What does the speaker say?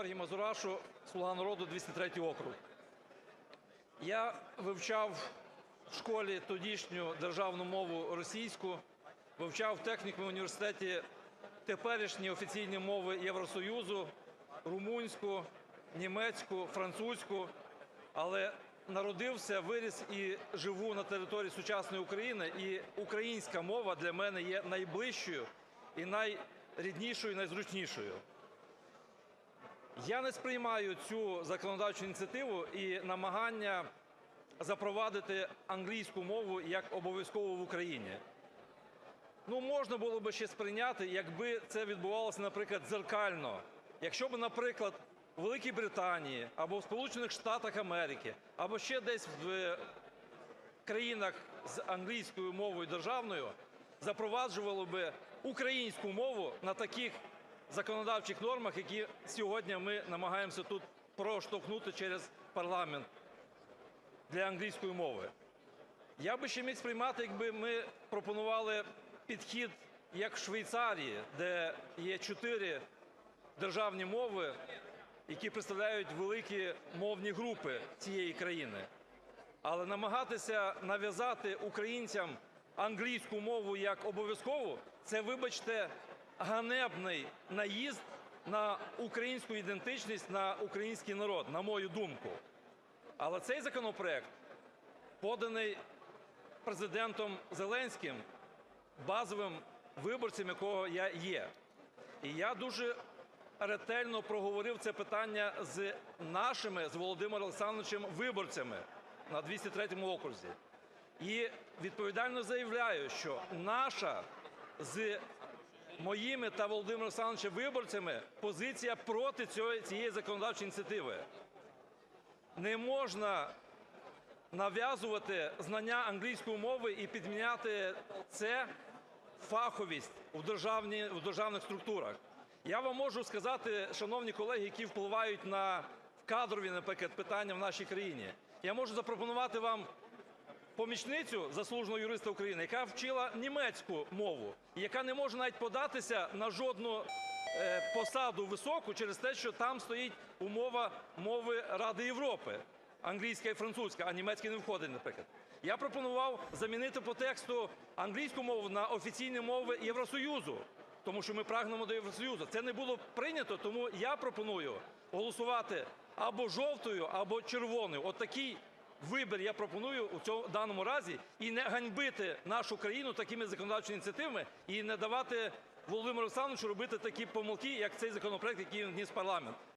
Георгій Мазурашу, "Слуга народу", 203 округ. Я вивчав в школі тодішню державну мову російську, вивчав в технікумі університеті теперішні офіційні мови Євросоюзу: румунську, німецьку, французьку. Але народився, виріс і живу на території сучасної України, і українська мова для мене є найближчою і найріднішою, і найзручнішою. Я не сприймаю цю законодавчу ініціативу і намагання запровадити англійську мову як обов'язкову в Україні. Ну, можна було би ще сприйняти, якби це відбувалося, наприклад, дзеркально. Якщо б, наприклад, у Великій Британії або в Сполучених Штатах Америки, або ще десь в країнах з англійською мовою державною запроваджували би українську мову на таких законодавчих нормах, які сьогодні ми намагаємося тут проштовхнути через парламент для англійської мови. Я би ще міг сприймати, якби ми пропонували підхід, як в Швейцарії, де є чотири державні мови, які представляють великі мовні групи цієї країни. Але намагатися нав'язати українцям англійську мову як обов'язкову – це, вибачте, ганебний наїзд на українську ідентичність, на український народ, на мою думку. Але цей законопроект поданий Президентом Зеленським, базовим виборцем якого я є. І я дуже ретельно проговорив це питання з нашими, з Володимиром Олександровичем, виборцями на 203 окрузі. І відповідально заявляю, що наша з моїми та Володимиром Олександровичем виборцями позиція проти цієї законодавчої ініціативи. Не можна нав'язувати знання англійської мови і підміняти це фаховість у державних структурах. Я вам можу сказати, шановні колеги, які впливають на кадрові, наприклад, питання в нашій країні, я можу запропонувати вам помічницю заслуженого юриста України, яка вчила німецьку мову яка не може навіть податися на жодну посаду високу через те, що там стоїть умова мови Ради Європи англійська і французька, а німецька не входить, наприклад. Я пропонував замінити по тексту англійську мову на офіційні мови Євросоюзу, тому що ми прагнемо до Євросоюзу. Це не було прийнято, тому я пропоную голосувати або жовтою, або червоною. От такий вибір я пропоную у цьому даному разі. І не ганьбити нашу країну такими законодавчими ініціативами, і не давати Володимиру Олександровичу робити такі помилки, як цей законопроект, який він вніс в парламент.